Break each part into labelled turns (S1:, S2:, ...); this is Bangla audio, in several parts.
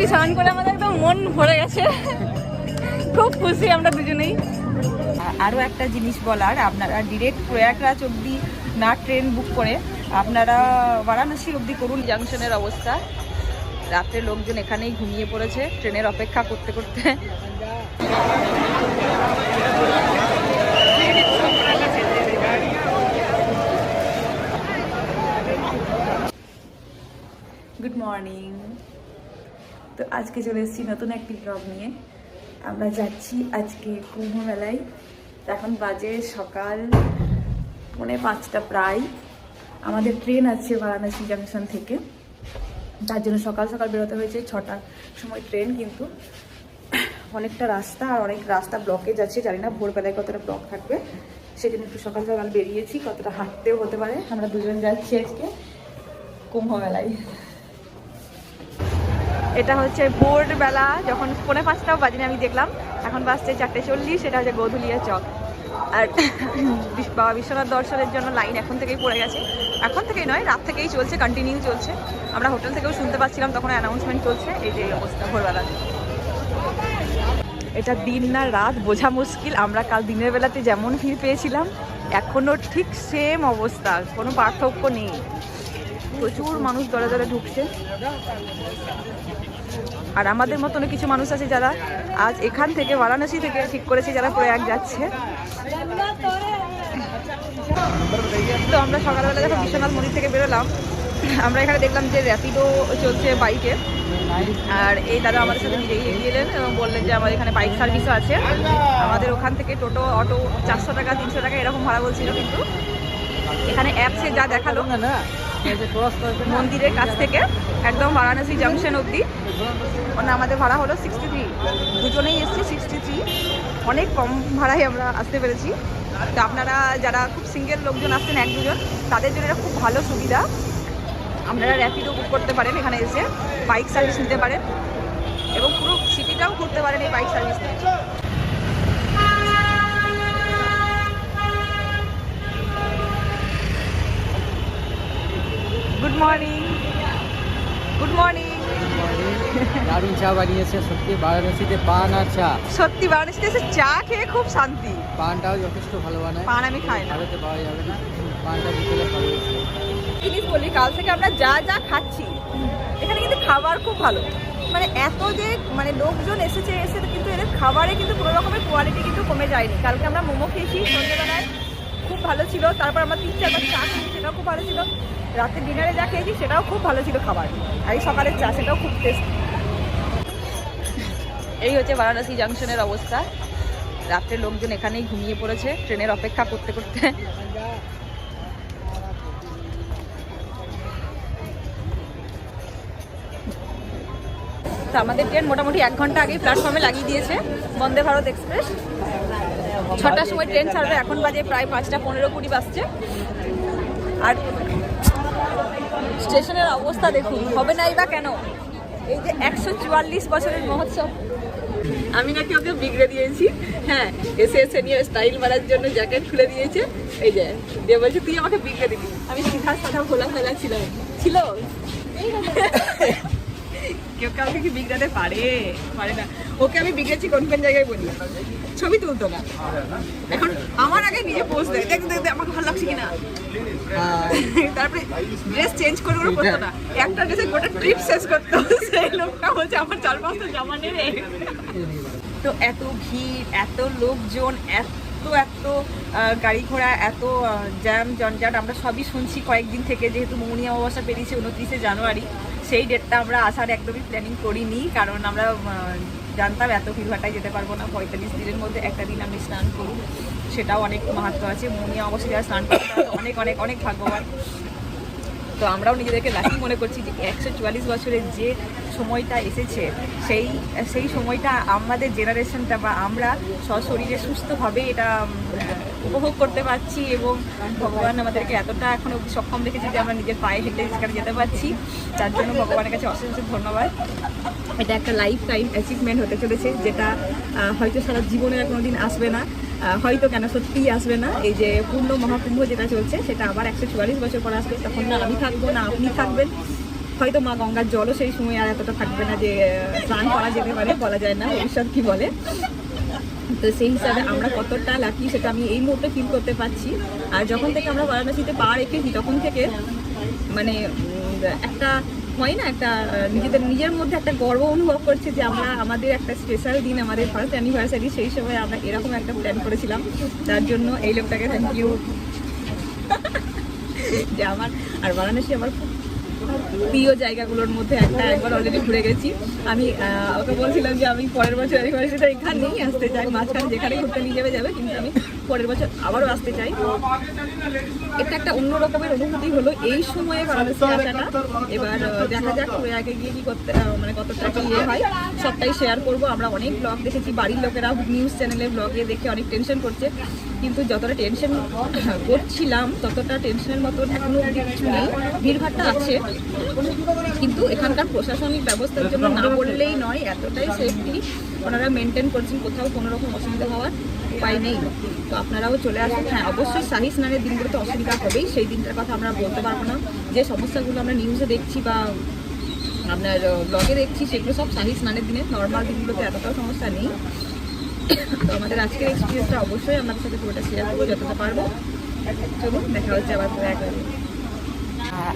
S1: সত্যি স্নান করে আমাদের একদম মন ভরে গেছে। খুব খুশি আমরা দুজনেই। আরও একটা জিনিস বলার আপনারা ডিরেক্ট প্রয়াগরাজ অবধি না ট্রেন বুক করে আপনারা বারাণসী অবধি করুন জাংশনের অবস্থা। রাত্রে লোকজন এখানেই ঘুমিয়ে পড়েছে ট্রেনের অপেক্ষা করতে করতে। গুড মর্নিং তো আজকে চলে এসেছি নতুন একটি ব্লগ নিয়ে। আমরা যাচ্ছি আজকে কুম্ভ মেলায় এখন বাজে সকাল পৌনে পাঁচটা প্রায়। আমাদের ট্রেন আছে বারাণসী জাংশন থেকে। তার জন্য সকাল সকাল বেরোতে হয়েছে ছটার সময় ট্রেন, কিন্তু অনেকটা রাস্তা আর অনেক রাস্তা ব্লকেজ আছে। জানি না ভোরবেলায় কতটা ব্লক থাকবে। সেজন্য একটু সকাল সকাল বেরিয়েছি, কতটা হাঁটতেও হতে পারে। আমরা দুজন যাচ্ছি আজকে কুম্ভ মেলায় এটা হচ্ছে ভোরবেলা, যখন পৌনে পাঁচটাও বাজেনি আমি দেখলাম, এখন বাজছে চারটে চল্লিশ সেটা হচ্ছে গোধুলিয়া চক। আর বাবা বিশ্বনাথ দর্শনের জন্য লাইন এখন থেকেই পড়ে গেছে। এখন থেকেই নয়, রাত থেকেই চলছে কন্টিনিউ চলছে। আমরা হোটেল থেকেও শুনতে পাচ্ছিলাম তখন অ্যানাউন্সমেন্ট চলছে, এই যে অবস্থা ভোরবেলা। এটা দিন না রাত, বোঝা মুশকিল। আমরা কাল দিনের বেলাতে যেমন ভিড় পেয়েছিলাম, এখনও ঠিক সেম অবস্থা, কোনো পার্থক্য নেই। প্রচুর মানুষ দলে দলে ঢুকছে। আর আমাদের মতন কিছু মানুষ আছে যারা আজ এখান থেকে বারাণসী থেকে ঠিক করেছে, যারা প্রয়াগ যাচ্ছে। তো আমরা সকালবেলা যখন বিশ্বনাথ মন্দির থেকে বেরোলাম, আমরা এখানে দেখলাম যে র্যাপিডো চলছে বাইকে আর এই দাদা আমাদের সাথে নিজেই এগিয়ে এলেন এবং বললেন যে আমাদের এখানে বাইক সার্ভিসও আছে। আমাদের ওখান থেকে টোটো, অটো চারশো টাকা, তিনশো টাকা এরকম ভাড়া বলছিল কিন্তু। এখানে অ্যাপসে যা দেখাল, মন্দিরের কাছ থেকে একদম বারাণসী জাংশন অবধি। মানে আমাদের ভাড়া হলো সিক্সটি থ্রি দুজনেই এসছি সিক্সটি থ্রি অনেক কম ভাড়ায় আমরা আসতে পেরেছি। তো আপনারা যারা খুব সিঙ্গেল লোকজন আসছেন, এক দুজন, তাদের জন্য এটা খুব ভালো সুবিধা। আপনারা র্যাপিডো বুক করতে পারেন এখানে এসে বাইক সার্ভিস নিতে পারেন এবং পুরো সিটিটাও ঘুরতে পারেন এই bike service good morning good morning
S2: দারুণ চা বানিয়েছে সত্যি বারাণসীতে পান আর চা।
S1: সত্যি বারাণসীতে এসে চা খেয়ে খুব শান্তি।
S2: পানটাও যথেষ্ট ভালো বানায়।
S1: পান আমি খাই না।
S2: ভারতে পাওয়া যাবে না পানটা বিকেলে ভালো
S1: জিনিস বলি কাল থেকে আমরা যা যা খাচ্ছি এখানে কিন্তু খাবার খুব ভালো। মানে এত যে মানে লোকজন এসেছে এসে কিন্তু এদের খাবারে কিন্তু কোনো রকমের কোয়ালিটি কিন্তু কমে যায়নি। কালকে আমরা মোমো খেয়েছি সন্ধ্যেবেলায় খুব ভালো ছিল। তারপর আমরা তিন চারবার চা খেয়েছি সেটাও খুব ভালো ছিল। রাতে ডিনারে যা খেয়েছি সেটাও খুব ভালো ছিল খাবার। আর এই সকালের চা সেটাও খুব টেস্ট এই হচ্ছে বারাণসী জাংশনের অবস্থা। রাত্রে লোকজন এখানেই ঘুমিয়ে পড়েছে, ট্রেনের অপেক্ষা করতে করতে। তো আমাদের ট্রেন মোটামুটি এক ঘণ্টা আগেই প্ল্যাটফর্মে লাগিয়ে দিয়েছে, বন্দে ভারত এক্সপ্রেস। ছটার সময় ট্রেন ছাড়বে, এখন বাজে প্রায় পাঁচটা পনেরো কুড়ি বাজছে। আর স্টেশনের অবস্থা দেখুন, হবে নাই বা কেন? এই যে একশো চুয়াল্লিশ বছরের মহোৎসব। আমি নাকি ওকে বিগড়ে দিয়েছি। হ্যাঁ এসে এসে নিয়ে স্টাইল মারার জন্য জ্যাকেট খুলে দিয়েছে। এই যে, দিয়ে বলছে, তুই আমাকে বিগড়ে দিবি। আমি সিধা সাধা খোলা ফেলা ছিলাম। ছিল? কেউ কাউকে কি বিগড়াতে পারে? পারে না। ওকে আমি বিগড়েছি কোন কোন জায়গায় বলি? ছবি তুলতো না। এখন আমার আগে নিজে পোস্ট দেয়। দেখ দেখ দেখ, আমাকে ভালো লাগছে কিনা? তারপরে ড্রেস চেঞ্জ করে করে পরতো না। একটা ড্রেসে গোটা ট্রিপ শেষ করতো। সেই লোকটা বলছে আমার চার পাঁচটা জামা নেবে তো এত ভিড় এত লোকজন এত এত আহ, গাড়ি ঘোড়া এত জ্যাম জঞ্জাট আমরা সবই শুনছি কয়েকদিন থেকে। যেহেতু মৌনি অমাবস্যা পেরিয়েছে উনত্রিশে জানুয়ারি। সেই ডেটটা আমরা আসার একদমই প্ল্যানিং করিনি, কারণ আমরা জানতাম এত ভিড়ভাটায় যেতে পারব না, পঁয়তাল্লিশ দিনের মধ্যে একটা দিন আমি স্নান করি সেটাও অনেক মাহাত্ম আছে। মনিয়া অবশ্যই স্নান করতে অনেক অনেক অনেক ভাগ্যবান। তো আমরাও নিজেদেরকে লাকি মনে করছি যে একশো চুয়াল্লিশ বছরের যে সময়টা এসেছে, সেই সেই সময়টা আমাদের জেনারেশনটা বা আমরা সশরীরে সুস্থভাবে এটা উপভোগ করতে পারছি এবং ভগবান আমাদেরকে এতটা এখন অবধি সক্ষম রেখেছে যে আমরা নিজের পায়ে হেঁটে সেখানে যেতে পারছি। তার জন্য ভগবানের কাছে অশেষ ধন্যবাদ। এটা একটা লাইফ টাইম অ্যাচিভমেন্ট হতে চলেছে যেটা হয়তো সারা জীবনে কোনো দিন আসবে না। হয়তো কেন সত্যিই আসবে না। এই যে পূর্ণ মহাকুম্ভ যেটা চলছে, সেটা আবার একশো চুয়াল্লিশ বছর পর আসবে। তখন না আমি থাকব, না আপনি থাকবেন। হয়তো মা গঙ্গার জলও সেই সময় আর এতটা থাকবে না যে স্নান করা যেতে পারে, বলা যায় না, ভবিষ্যৎ কি বলে। তো সেই হিসাবে আমরা কতটা লাকি সেটা আমি এই মুহূর্তে ফিল করতে পারছি। আর যখন থেকে আমরা বারাণসীতে পা রেখেছি, তখন থেকে মানে একটা হয় না, একটা নিজেদের, নিজের মধ্যে একটা গর্ব অনুভব করছে যে আমরা, আমাদের একটা স্পেশাল দিন, আমাদের ফার্স্ট অ্যানিভার্সারি সেই সময় আমরা এরকম একটা প্ল্যান করেছিলাম। তার জন্য এই লোকটাকে থ্যাংক ইউ যে আমার, আর বারাণসী আমার খুব প্রিয় জায়গাগুলোর মধ্যে একটা, একবার অলরেডি ঘুরে গেছি। আমি ওকে বলছিলাম যে আমি পরের বছর একবার সেটা এখানেই আসতে চাই, মাঝখানে যেখানে ঘুরতে নিয়ে যাবে যাবে, কিন্তু আমি পরের বছর আবারও আসতে চাই। এটা একটা অন্য রকমের অনুভূতি হলো এই সময়ে বারাণসী আসাটা। এবার দেখা যাক প্রয়াগে গিয়ে কি করতে মানে কতটা কি ইয়ে হয়। সবটাই শেয়ার করব। আমরা অনেক ব্লগ দেখেছি, বাড়ির লোকেরা নিউজ চ্যানেলে ব্লগে দেখে অনেক টেনশন করছে। কিন্তু যতটা টেনশন করছিলাম, ততটা টেনশনের মতন এখনও অব্দি কিছু নেই। ভিড়ভাড়টা আছে। কিন্তু এখানকার প্রশাসনিক ব্যবস্থার জন্য না বললেই নয়, এতটাই সেফটি ওনারা মেনটেন করছেন, কোথাও কোনো রকম অসুবিধা হওয়ার উপায় নেই। তো আপনারাও চলে আসুন। হ্যাঁ অবশ্যই শাহী স্নানের দিনগুলোতে অসুবিধা হবেই, সেই দিনটার কথা আমরা বলতে পারব না। যে সমস্যাগুলো আমরা নিউজে দেখছি বা আপনার ব্লগে দেখছি, সেগুলো সব শাহী স্নানের দিনে নর্মাল দিনগুলোতে এতটাও সমস্যা নেই। তো আমাদের আজকের এক্সপিরিয়েন্সটা অবশ্যই আমাদের সাথে পুরোটা শেয়ার করব, যতটা পারব। চলুন, দেখা হচ্ছে আবার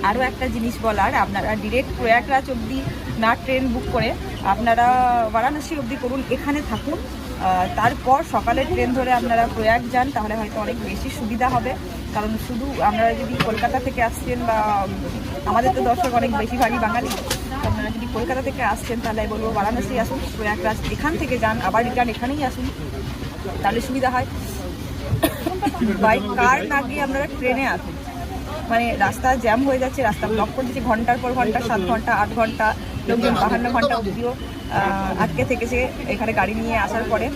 S1: আরও একটা জিনিস বলার, আপনারা ডিরেক্ট প্রয়াগরাজ অবধি না ট্রেন বুক করে আপনারা বারাণসী অবধি করুন, এখানে থাকুন। তারপর সকালের ট্রেন ধরে আপনারা প্রয়াগ যান, তাহলে হয়তো অনেক বেশি সুবিধা হবে। কারণ শুধু আমরা যদি কলকাতা থেকে আসছেন বা আমাদের তো দর্শক অনেক বেশি ভারী বাঙালি আপনারা যদি কলকাতা থেকে আসছেন, তাহলে বলব বারাণসী আসুন, প্রয়াগরাজ এখান থেকে যান, আবার রিটার্ন এখানেই আসুন। তাহলে সুবিধা হয়। বাই কার না গিয়ে আপনারা ট্রেনে আসুন। মানে রাস্তা জ্যাম হয়ে যাচ্ছে, রাস্তা ব্লক করে দিচ্ছে ঘণ্টার পর ঘণ্টা, সাত ঘণ্টা, আট ঘণ্টা, লোকজন বাহান্ন ঘণ্টা অবধিও আটকে থেকেছে এখানে গাড়ি নিয়ে আসার পরে।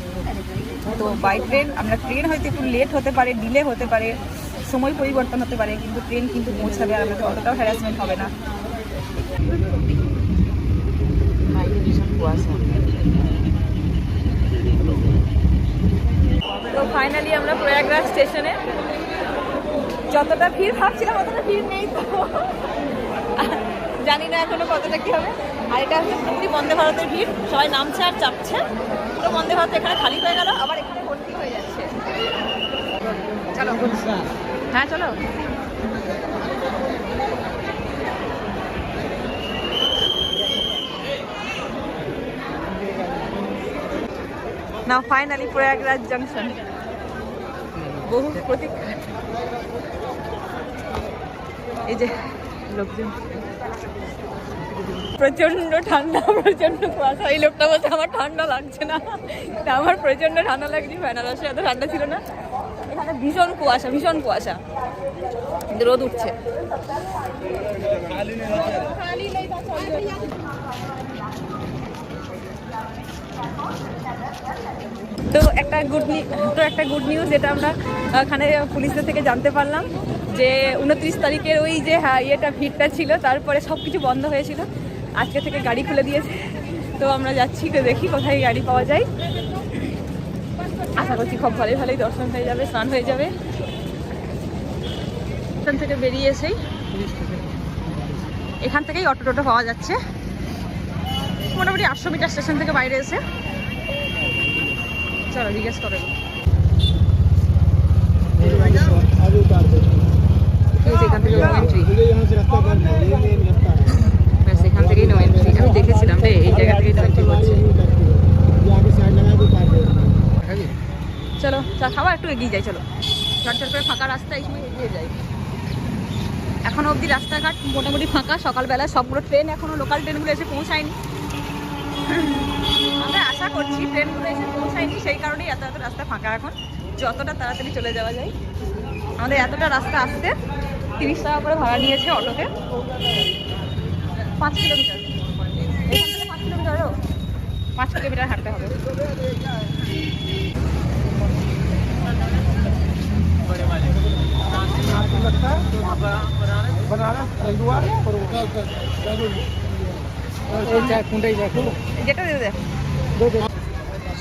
S1: তো বাই ট্রেন আমরা ট্রেন হয়তো একটু লেট হতে পারে ডিলে হতে পারে, সময় পরিবর্তন হতে পারে, কিন্তু ট্রেন কিন্তু পৌঁছাবে আর আমাদের অতটাও হ্যারাসমেন্ট হবে না। তো ফাইনালি আমরা প্রয়াগরাজ স্টেশনে যতটা ভিড় ভাবছিলাম, অতটা ভিড় নেই তো। জানি না এখনও কতটা কি হবে। আর এটা হচ্ছে পুরোপুরি বন্দে ভারতের ভিড়। সবাই নামছে আর চাপছে। পুরো বন্দে ভারত এখানে খালি হয়ে গেল, আবার এখানে ভর্তি হয়ে যাচ্ছে। চলো। হ্যাঁ চলো। না ফাইনালি প্রয়াগরাজ জংশন বহু প্রতীক্ষা। এই যে লোকজন। প্রচণ্ড ঠান্ডা প্রচণ্ড কুয়াশা। এই লোকটা বলছে, আমার ঠান্ডা লাগছে না। আমার প্রচণ্ড ঠান্ডা লাগছে। বেনারসে এত ঠান্ডা ছিল না। এখানে ভীষণ কুয়াশা ভীষণ কুয়াশা। রোদ উঠছে। তো একটা গুড তো একটা গুড নিউজ যেটা আমরা ওখানে পুলিশদের থেকে জানতে পারলাম। যে উনত্রিশ তারিখের ওই যে হ্যাঁ ইয়েটা, ভিড়টা ছিল, তারপরে সব কিছু বন্ধ হয়েছিল। আজকে থেকে গাড়ি খুলে দিয়েছে। তো আমরা যাচ্ছি তো দেখি কোথায় গাড়ি পাওয়া যায়। আশা করছি খুব ভালোই ভালোই দর্শন হয়ে যাবে, স্নান হয়ে যাবে। এখান থেকে বেরিয়ে এসেই এখান থেকেই অটো টোটো পাওয়া যাচ্ছে। মোটামুটি আটশো মিটার স্টেশন থেকে বাইরে এসে। চলো, জিজ্ঞেস করো। এন্ট্রি ব্যাস এখান থেকেই নো এন্ট্রি আমি দেখেছিলাম রে এই জায়গা থেকেই নো এন্ট্রি চলো চা খাওয়া একটু এগিয়ে যাই চলো। চটচট করে ফাঁকা রাস্তা এই এগিয়ে যাই। এখন অবধি রাস্তাঘাট মোটামুটি ফাঁকা সকালবেলা সবগুলো ট্রেন এখনও লোকাল ট্রেনগুলো এসে পৌঁছায়নি। আমরা আশা করছি ট্রেনগুলো এসে পৌঁছায়নি সেই কারণেই এত এত রাস্তা ফাঁকা এখন। যতটা তাড়াতাড়ি চলে যাওয়া যায়। আমাদের এতটা রাস্তা আসতে তিরিশ টাকা করে ভাড়া নিয়েছে অটোতে। পাঁচ কিলোমিটার। পাঁচ পাঁচ কিলোমিটার হাঁটতে হবে।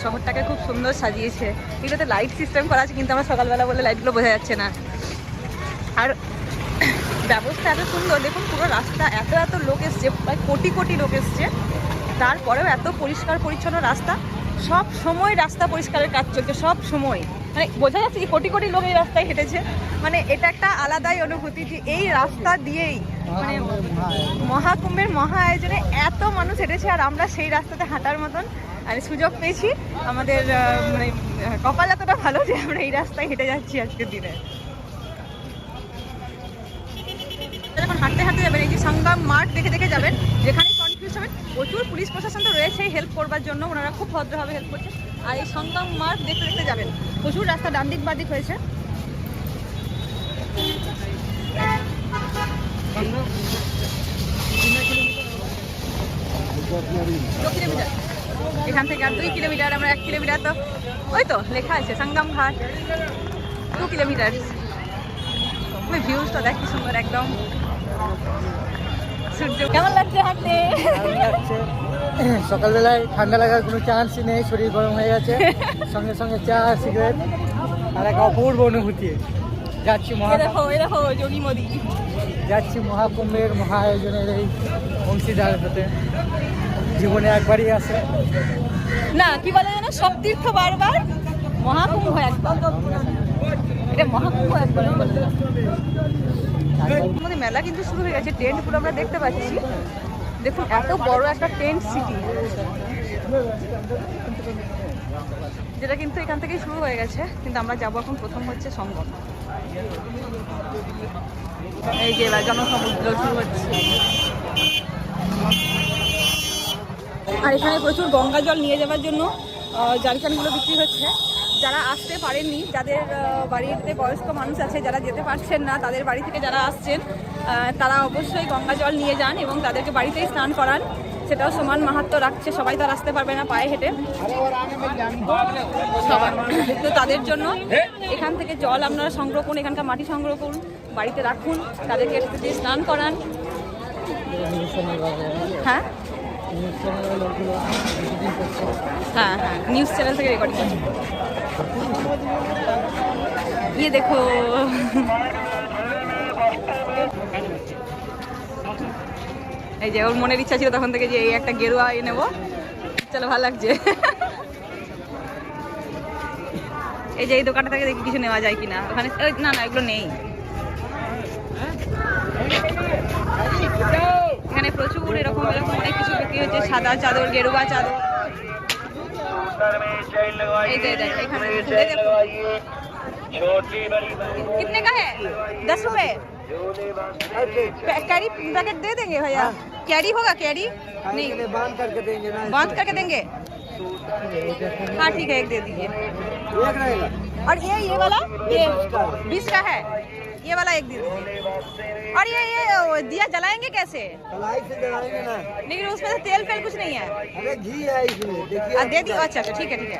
S1: শহরটাকে খুব সুন্দর সাজিয়েছে। এগুলোতে লাইট সিস্টেম করা আছে, কিন্তু আমার সকালবেলা বলে লাইটগুলো বোঝা যাচ্ছে না। আর ব্যবস্থা এত সুন্দর। দেখুন, পুরো রাস্তা, এত এত লোক এসছে, প্রায় কোটি কোটি লোক এসছে। তারপরেও এত পরিষ্কার, পরিচ্ছন্ন রাস্তা। সব সময় রাস্তা পরিষ্কারের কাজ চলছে, সব সময়। মানে বোঝা যাচ্ছে যে কোটি কোটি লোক এই রাস্তায় হেঁটেছে। মানে এটা একটা আলাদাই অনুভূতি যে এই রাস্তা দিয়েই মানে মহাকুম্ভের মহা আয়োজনে এত মানুষ হেঁটেছে আর আমরা সেই রাস্তাতে হাঁটার মতন। আর সুযোগ পেয়েছি। আমাদের মানে কপাল এতটা ভালো যে আমরা এই রাস্তায় হেঁটে যাচ্ছি আজকের দিনে যখন হাঁটতে হাঁটতে যাবেন এই যে সংগ্রাম মাঠ দেখে দেখে যাবেন যেখানে কনফিউজ হবেন, প্রচুর পুলিশ প্রশাসন তো রয়েছেই হেল্প করবার জন্য, ওনারা খুব ভদ্রভাবে হেল্প করছে। আর এই সংগ্রাম মাঠ দেখতে দেখতে যাবেন, প্রচুর রাস্তা ডান দিক বাদিক হয়েছে। দু এখান থেকে আর দুই কিলোমিটার, আমরা এক কিলোমিটার তো, ওই তো, লেখা আছে সংগ্রাম ঘাট টু কিলোমিটার। ভিউজটা দেখ সুন্দর একদম। সূর্য। কেমন লাগছে হাঁটতে?
S2: সকালবেলায় ঠান্ডা লাগার কোনো চান্সই নেই শরীর গরম হয়ে গেছে। সঙ্গে সঙ্গে চা সিগারেট আর এক অপূর্ব অনুভূতি। যাচ্ছি যাচ্ছি মহাকুম্ভের মহা আয়োজনের এই অংশীদার হতে জীবনে একবারই আসে।
S1: না কি বলে যেন? সব তীর্থ বারবার মহাকুম্ভ একবার। এটা মহাকুম্ভ একবার। আমাদের মেলা কিন্তু শুরু হয়ে গেছে টেন্ট পুরো আমরা দেখতে পাচ্ছি। দেখুন, এত বড় একটা টেন্ট সিটি যেটা কিন্তু এখান থেকেই শুরু হয়ে গেছে, কিন্তু আমরা যাব এখন প্রথম হচ্ছে সঙ্গম। এই যে জনসমুদ্র শুরু হচ্ছে। আর এখানে প্রচুর গঙ্গা জল নিয়ে যাওয়ার জন্য জারিকানগুলো বিক্রি হচ্ছে। যারা আসতে পারেননি, যাদের বাড়িতে বয়স্ক মানুষ আছে, যারা যেতে পারছেন না, তাদের বাড়ি থেকে যারা আসছেন তারা অবশ্যই গঙ্গা জল নিয়ে যান এবং তাদেরকে বাড়িতেই স্নান করান। সেটাও সমান মাহাত্ম রাখছে, সবাই তো আর আসতে পারবে না পায়ে হেঁটে। তো তাদের জন্য এখান থেকে জল আপনারা সংগ্রহ করুন, এখানকার মাটি সংগ্রহ করুন, বাড়িতে রাখুন, তাদেরকে দিয়ে স্নান করান। হ্যাঁ? হ্যাঁ হ্যাঁ নিউজ চ্যানেল থেকে রেকর্ড করছি। ইয়ে দেখো এই যে ওর মনের ইচ্ছা ছিল তখন থেকে যে এই একটা গেরুয়া এ নেব। চলো, ভালো লাগছে। এই যে এই দোকানটা থেকে দেখি কিছু নেওয়া যায় কিনা। ওখানে না না, এগুলো নেই। এখানে প্রচুর এরকম এরকম অনেক কিছু বিক্রি হচ্ছে। সাদা চাদর, গেরুয়া চাদর। में लगवाइए छोटी बड़ी कितने का है? दस रुपए? कैरी पैकेट दे देंगे भैया। हाँ। कैरी होगा कैरी नहीं।
S2: बाँध करके देंगे
S1: बाँध करके देंगे? हाँ ठीक है एक दे दीजिए। और ये ये वाला? ये बीस का है? ये वाला एक दे दीजिए। और ये ये दिया जलाएँगे कैसे?
S3: कलाई से जलाएँगे ना।
S1: लेकिन उसमें से तेल फेल कुछ नहीं है।
S3: अरे घी है इसमें देखिए।
S1: दे दी अच्छा अच्छा ठीक है ठीक है।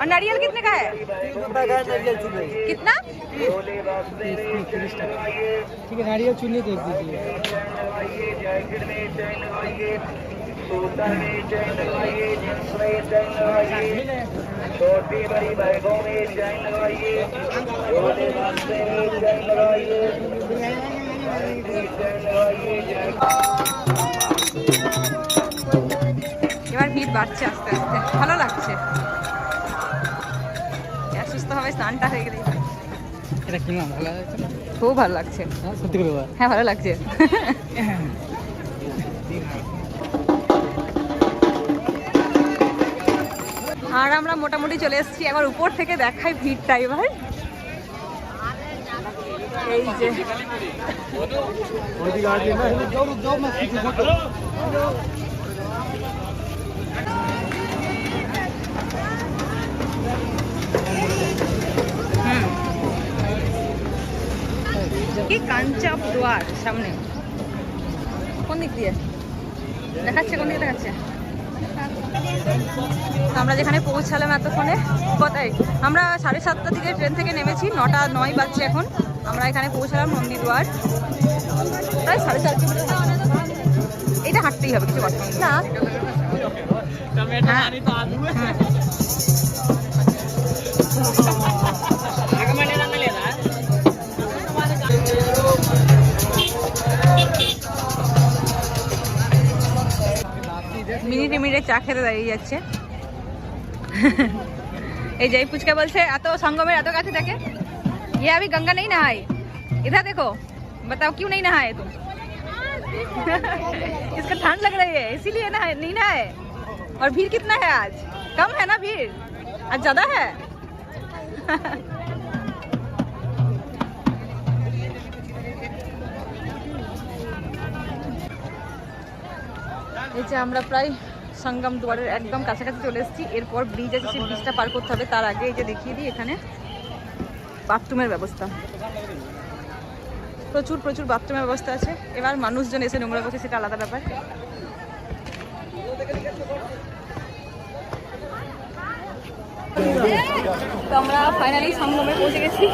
S1: और नारियल कितने का है?
S3: कितना रुपए का नारियल चुने
S1: कितना
S2: ठीक है नारियल चुन्नी देख दीजिए
S1: এবার ভিড় বাড়ছে আস্তে আস্তে ভালো লাগছে আর সুস্থভাবে স্নানটা হয়ে গেলে
S2: এটা কি না ভালো লাগছে না
S1: খুব ভালো লাগছে
S2: হ্যাঁ, সত্যি করে বল
S1: হ্যাঁ ভালো লাগছে আর আমরা মোটামুটি চলে এসেছি এবার উপর থেকে দেখাই ভিড়টা এবার। এই যে। কি কাঞ্চা দুয়ার সামনে। কোন দিক দিয়ে? দেখাচ্ছে, কোন দিকে দেখাচ্ছে? আমরা যেখানে পৌঁছালাম এতক্ষণে কোথায়? আমরা সাড়ে সাতটা থেকে ট্রেন থেকে নেমেছি নটা নয় বাজছে এখন। আমরা এখানে পৌঁছালাম নন্দীদুয়ার প্রায় সাড়ে চার কিলোমিটার এটা হাঁটতেই হবে কিছু কথা। না। চা খেতে দাঁড়িয়ে যাচ্ছে এই যে এই পুচকা বলছে এত সঙ্গমের এত কাছে থাকে ये अभी गंगा नहीं नहाए इधर देखो बताओ क्यों नहीं नहाए तुम इसका ठंड लग रही है इसीलिए नहाए नहीं नहाए और भीड़ कितना है आज कम है ना भीड़ आज ज्यादा है এই যে আমরা প্রায় সঙ্গম দুয়ারের একদম কাছাকাছি চলে এসেছি। এরপর ব্রিজ আছে, সেই ব্রিজটা পার করতে হবে। তার আগে এই যে দেখিয়ে দিই এখানে বাথরুমের ব্যবস্থা। প্রচুর প্রচুর বাথরুমের ব্যবস্থা আছে। এবার মানুষজন এসে নোংরা করছে, সেটা আলাদা ব্যাপার। তো আমরা ফাইনালি সঙ্গমে পৌঁছে গেছি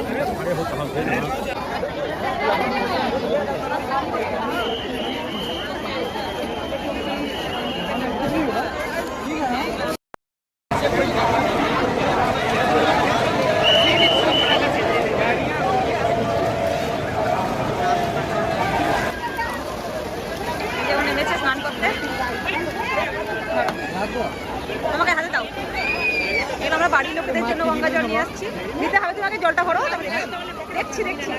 S1: কেউ নেমেছে স্নান করতে আমাকে হাতে দাও এবার আমরা বাড়ির লোকেদের জন্য গঙ্গা জল নিয়ে আসছি দিতে হবে তোমাকে জলটা ভরো তারপরে দেখছি দেখছি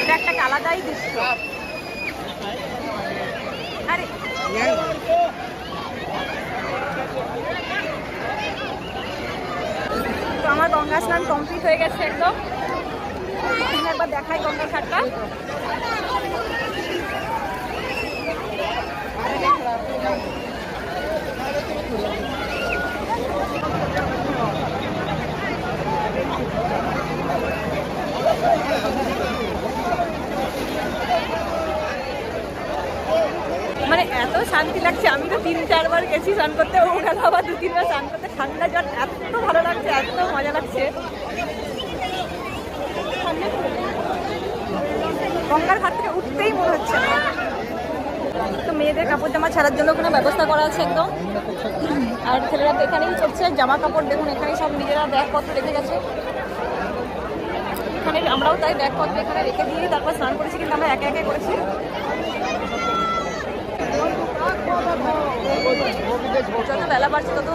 S1: এটা একটা আলাদাই দৃশ্য আরে তো আমার গঙ্গা স্নান কমপ্লিট হয়ে গেছে একদম এখানে একবার দেখাই গঙ্গা ঘাটটা মানে এত শান্তি লাগছে আমি তো তিন, চারবার গেছি স্নান করতে ও গেল আবার দু, তিনবার স্নান করতে। ঠান্ডা জল এত ভালো লাগছে, এত মজা লাগছে। গঙ্গার ঘাট থেকে উঠতেই মনে হচ্ছে তো মেয়েদের কাপড় জামা ছাড়ার জন্য কোনো ব্যবস্থা করা আছে একদম? আর ছেলেরা তো এখানেই চলছে, জামা কাপড় দেখুন এখানেই সব নিজেরা ব্যাগপত্র রেখে গেছে। এখানে আমরাও তাই ব্যাগপত্র এখানে রেখে দিয়ে তারপর স্নান করেছি, কিন্তু আমরা একে একে করেছি। যত বেলা বাড়ছে তত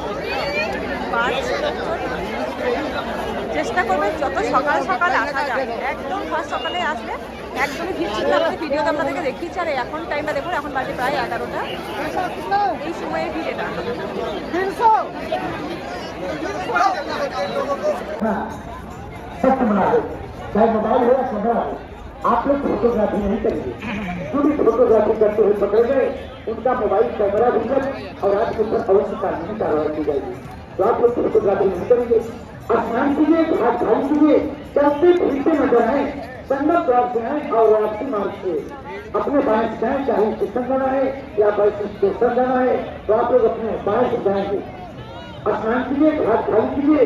S1: বাড়ছে লোকজন। চেষ্টা করবে যত সকাল সকাল আসা যায় একদম ফার্স্ট সকালে আসলে একদমই ভিড় ছিল না। আমাদের ভিডিওতে আপনাদেরকে দেখিয়েছি আর এখন টাইমটা দেখুন এখন বাজে প্রায় এগারোটা এই সময়ে ভিড় এটা
S4: सख्त बना दो चाहे मोबाइल हो या कैमरा हो आप लोग फोटोग्राफी नहीं करिए जो भी फोटोग्राफी करते हुए पकड़े गए, उनका मोबाइल कैमरा भी कर और आपके ऊपर अवश्य कानूनी कार्रवाई की जाएगी। तो आप लोग फोटोग्राफी नहीं करेंगे। स्नान कीजिए घाट खाली कीजिए चलते फिरते नज़र आए। संगम द्वार से आए और वापसी मार्ग से। अपने बाएँ से जाए, चाहे स्टेशन जाना है या बाइक स्टेशन जाना है तो आप लोग अपने बाएँ से जाएँगे स्नान कीजिए घाट खाली कीजिए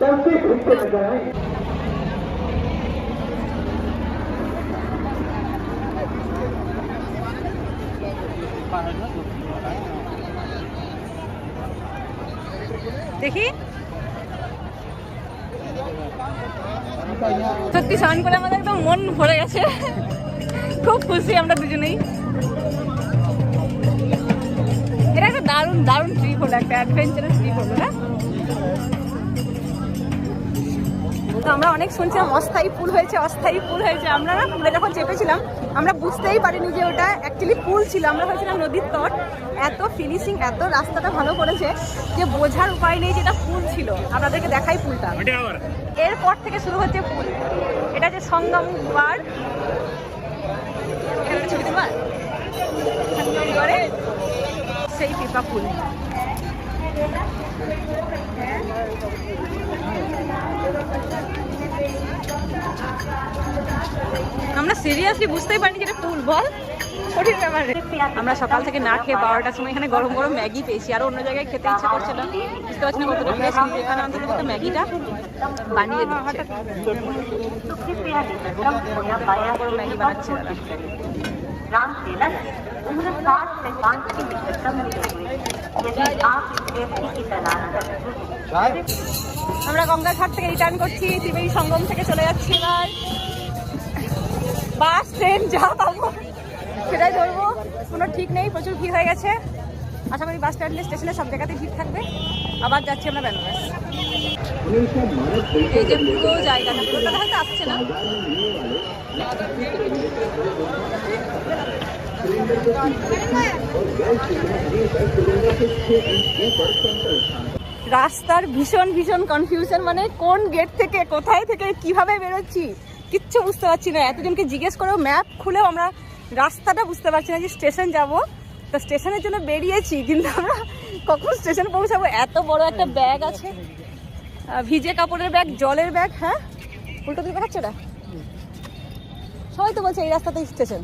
S4: चलते फिरते नज़र आए।
S1: দেখি। সত্যি, স্নান করে আমাদের একদম মন ভরে গেছে। খুব খুশি আমরা দুজনেই। এটা একটা দারুণ দারুণ ট্রিপ হলো, একটা অ্যাডভেঞ্চারাস ট্রিপ হলো না তো আমরা অনেক শুনছিলাম অস্থায়ী পুল হয়েছে, অস্থায়ী পুল হয়েছে। আমরা না পুলে যখন চেপেছিলাম আমরা বুঝতেই পারিনি যে ওটা অ্যাকচুয়ালি পুল ছিল আমরা ভাবছিলাম নদীর তট। এত ফিনিশিং এত রাস্তাটা ভালো করেছে যে বোঝার উপায় নেই যেটা পুল ছিল। আপনাদেরকে দেখাই পুলটা। এরপর থেকে শুরু হচ্ছে পুল। এটা যে সঙ্গম ছবি তুলবার সেই পিপা ফুল আমরা সিরিয়াসলি বুঝতেই পারিনি যেটা ফুল বল। কঠিন আমরা সকাল থেকে না খেয়ে বারোটার সময় এখানে গরম গরম ম্যাগি পেয়েছি। আর অন্য জায়গায় খেতে ইচ্ছে করছিল বুঝতে পারছি না কতটা পেয়েছি এখানে অন্তত ম্যাগিটা বানিয়ে দিচ্ছে। ম্যাগি বানাচ্ছে
S5: उम्र साठ से पाँच की निकटतम हुए यदि आप इस व्यक्ति की तलाश करते हैं
S1: আমরা গঙ্গা ঘাট থেকে রিটার্ন করছি ত্রিবেণী সঙ্গম থেকে চলে যাচ্ছি এবার বাস ট্রেন যা পাবো সেটাই ধরবো কোনো ঠিক নেই প্রচুর ভিড় হয়ে গেছে আশা করি বাস স্ট্যান্ডে স্টেশনে সব জায়গাতে ভিড় থাকবে আবার যাচ্ছি আমরা বেনারস এই যে পুরো জায়গাটা পুরোটা হয়তো আসছে না রাস্তার ভীষণ ভীষণ কনফিউশন মানে কোন গেট থেকে, কোথায় থেকে, কীভাবে বেরোচ্ছি, কিচ্ছু বুঝতে পারছি না। এতজনকে জিজ্ঞেস করেও ম্যাপ খুলেও আমরা রাস্তাটা বুঝতে পারছি না যে স্টেশন যাব। তো স্টেশনের জন্য বেরিয়েছি, কিন্তু আমরা কখন স্টেশন পৌঁছাবো? এত বড় একটা ব্যাগ আছে। ভিজে কাপড়ের ব্যাগ জলের ব্যাগ হ্যাঁ? উল্টো দিকে দেখাচ্ছে না সবাই তো বলছে এই রাস্তাতেই স্টেশন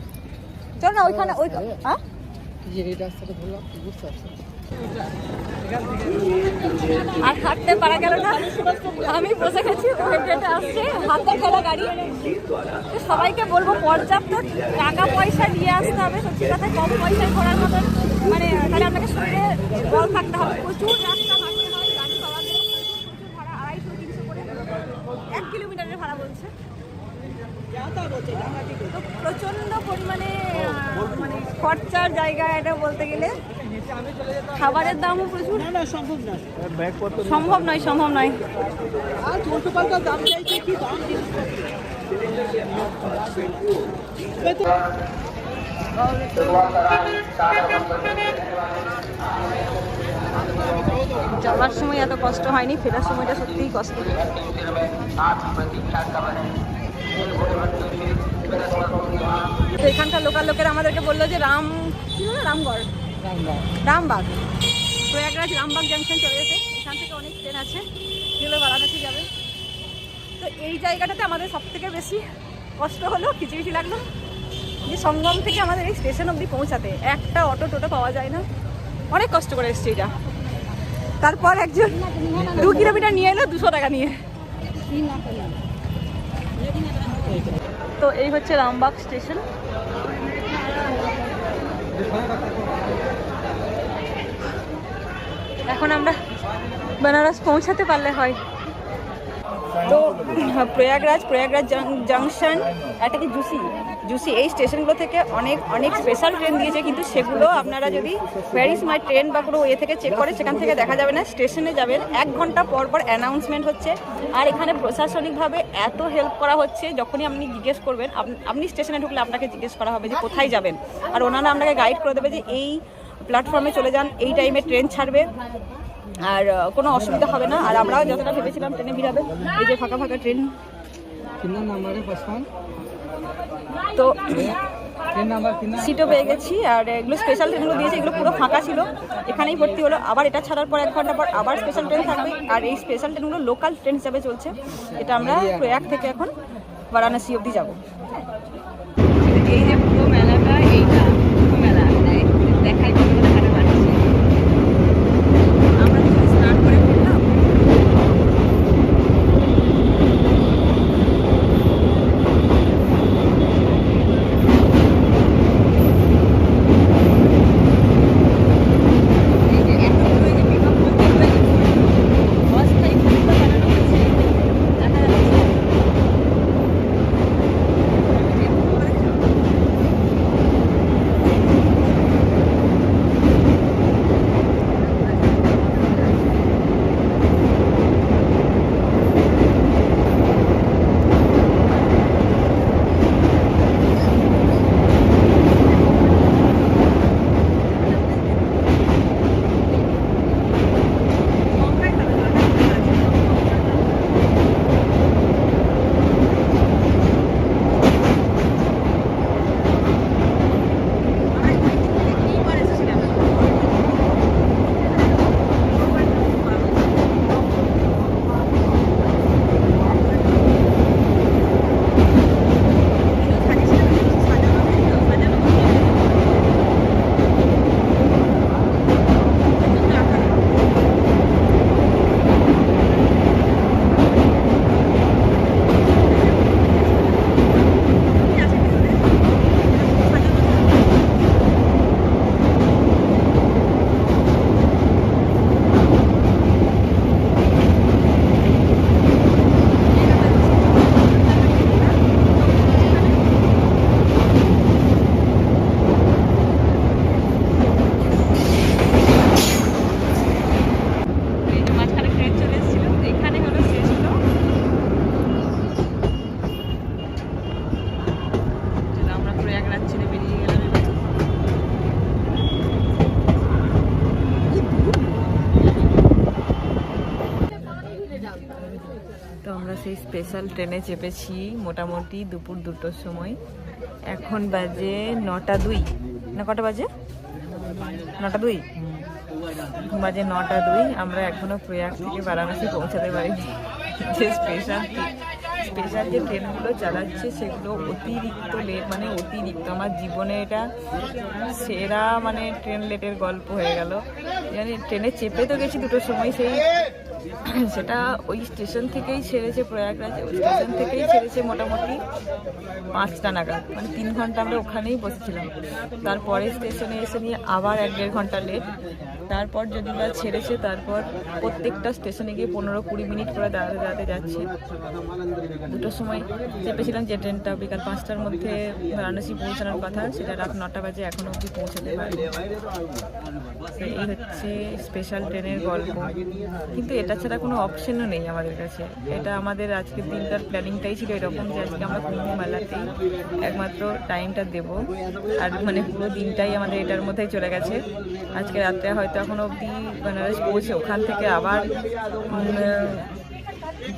S1: চল না ওইখানে ওই হ্যাঁ? আর হাঁটতে পারা গেল না। আমি বসে গেছি গেটে আসছে হাতে খেলা গাড়ি। সবাইকে বলব পর্যাপ্ত টাকা পয়সা নিয়ে আসতে হবে সত্যি কথা কম পয়সায় ঘোরার মতন। মানে তাহলে আপনাকে শরীরে বল থাকতে হবে। প্রচুর রাস্তা হাঁটতে হয় গাড়ি পাওয়া গেলে প্রচুর প্রচুর ভাড়া আড়াইশো তিনশো করে এক কিলোমিটারের ভাড়া বলছে তো প্রচণ্ড পরিমাণে মানে খরচার জায়গা এটা বলতে গেলে খাবারের দামও প্রচুর। সম্ভব নয় সম্ভব নয় যাওয়ার সময় এত কষ্ট হয়নি ফেরার সময়টা সত্যিই কষ্ট। এখানকার লোকাল লোকেরা আমাদেরকে বলল যে রাম, কি রামগড়। রামবাগ। প্রয়াগরাজ রামবাগ জাংশন চলে যেতে এখান থেকে অনেক ট্রেন আছে। যেগুলো বারাণসী যাবে। তো এই জায়গাটাতে আমাদের সব থেকে বেশি কষ্ট হলো খিচিমিচি লাগল। যে সঙ্গম থেকে আমাদের এই স্টেশন অবধি পৌঁছাতে একটা অটো টোটো পাওয়া যায় না। অনেক কষ্ট করে এসছি এটা। তারপর একজন দু কিলোমিটার নিয়ে এলো দুশো টাকা নিয়ে। তো এই হচ্ছে রামবাগ স্টেশন। এখন আমরা বেনারস পৌঁছাতে পারলে হয়। তো প্রয়াগরাজ প্রয়াগরাজ জাং- জাংশন, একটা কি জুসি? জুসি, এই স্টেশনগুলো থেকে অনেক অনেক স্পেশাল ট্রেন দিয়েছে, কিন্তু সেগুলো আপনারা যদি প্যারিস মাই ট্রেন বা কোনো ইয়ে থেকে চেক করে, সেখান থেকে দেখা যাবে না, স্টেশনে যাবেন। এক ঘণ্টা পর পর অ্যানাউন্সমেন্ট হচ্ছে। আর এখানে প্রশাসনিকভাবে এত হেল্প করা হচ্ছে, যখনই আপনি জিজ্ঞেস করবেন আপনি স্টেশনে ঢুকলে আপনাকে জিজ্ঞেস করা হবে যে কোথায় যাবেন। আর ওনারা আপনাকে গাইড করে দেবে যে এই প্ল্যাটফর্মে চলে যান, এই টাইমে ট্রেন ছাড়বে। আর কোনো অসুবিধা হবে না। আর আমরাও যতটা ভেবেছিলাম ট্রেনে ভিড়াবে, এই যে ফাঁকা ফাঁকা ট্রেন তো সিটও পেয়ে গেছি, আর এগুলো স্পেশাল ট্রেনগুলো দিয়েছে, এগুলো পুরো ফাঁকা ছিল। এখানেই ভর্তি হলো। আবার এটা ছাড়ার পর এক ঘণ্টা পর আবার স্পেশাল ট্রেন থাকবে। আর এই স্পেশাল ট্রেনগুলো লোকাল ট্রেন হিসাবে চলছে। এটা আমরা প্রয়াগ থেকে এখন বারাণসী অবধি যাব। এই যে সেই স্পেশাল ট্রেনে চেপেছি মোটামুটি দুপুর দুটোর সময়। এখন বাজে নটা দুই। না, কটা বাজে? নটা দুই। বাজে নটা দুই। আমরা এখনও প্রয়াগ থেকে বারাণসী পৌঁছাতে পারিনি। যে স্পেশাল স্পেশাল যে ট্রেনগুলো চালাচ্ছে সেগুলো অতিরিক্ত লেট মানে অতিরিক্ত। আমার জীবনে এটা সেরা মানে ট্রেন লেটের গল্প হয়ে গেল। মানে ট্রেনে চেপে তো গেছি দুটোর সময়, সেই সেটা ওই স্টেশন থেকেই ছেড়েছে প্রয়াগরাজ, ওই স্টেশন থেকেই ছেড়েছে মোটামুটি পাঁচটা নাগাদ। মানে তিন ঘণ্টা আমরা ওখানেই বসেছিলাম। তারপরে স্টেশনে এসে নিয়ে আবার এক দেড় ঘণ্টা লেট তারপর যদি বা ছেড়েছে, তারপর প্রত্যেকটা স্টেশনে গিয়ে পনেরো কুড়ি মিনিট করে দাঁড়াতে দাঁড়াতে যাচ্ছে। দুটোর সময় চেপেছিলাম যে ট্রেনটা, বিকাল পাঁচটার মধ্যে বারাণসী পৌঁছানোর কথা, সেটা রাত নটা বাজে এখনও অবধি পৌঁছাতে পারি এই হচ্ছে স্পেশাল ট্রেনের গল্প। কিন্তু এটা ছাড়া কোনো অপশনও নেই আমাদের কাছে। এটা আমাদের আজকের দিনটার প্ল্যানিংটাই ছিল এরকম যে আজকে আমরা কুম্ভ মেলাতেই একমাত্র টাইমটা দেব। আর মানে পুরো দিনটাই আমাদের এটার মধ্যেই চলে গেছে। আজকে রাত্রে হয়তো এখনও অবধি বেনারস পৌঁছে ওখান থেকে আবার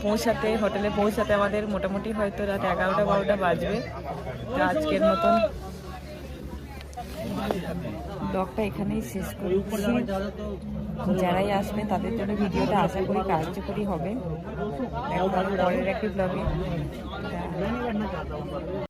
S1: পৌঁছাতে, হোটেলে পৌঁছাতে আমাদের মোটামুটি হয়তো রাত এগারোটা বারোটা বাজবে। তো আজকের মতন ব্লগটা এখানেই শেষ করছি। যারাই আসবে, তাদের জন্য ভিডিওটা আশা করি কার্যকরী হবে। পরের একটি ব্লগে।